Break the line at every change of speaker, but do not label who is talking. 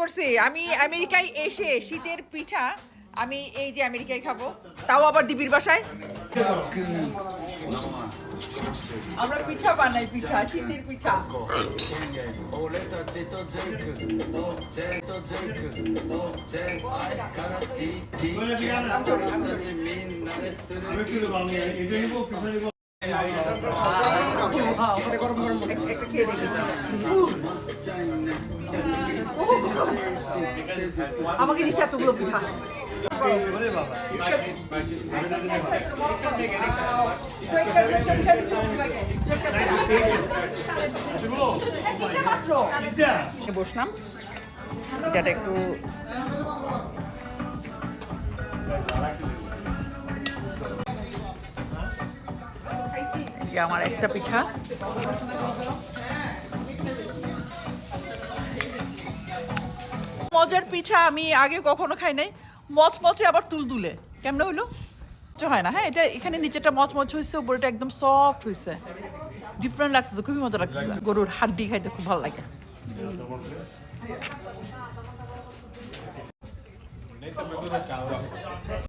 করছি। আমি আমেরিকায় এসে শীতের পিঠা আমি এই যে আমেরিকায় খাব। তাও আবার দিবির বাসায়? আমরা পিঠা বানাই পিঠা, শীতের পিঠা। আমাকে দিছে এতগুলো পিঠা। বসলাম। এটা একটু আমার একটা পিঠা। মজার পিঠা আমি আগে কখনো খাই নাই। মচমচে আবার তুলতুলে কেমন হইল? হয় না হ্যাঁ? এটা এখানে নিচেটা মচমচ হয়েছে উপরেটা একদম সফট হয়েছে ডিফারেন্ট লাগতেছে, খুবই মজা লাগতেছে। গরুর হাড্ডি খাইতে খুব ভালো লাগে।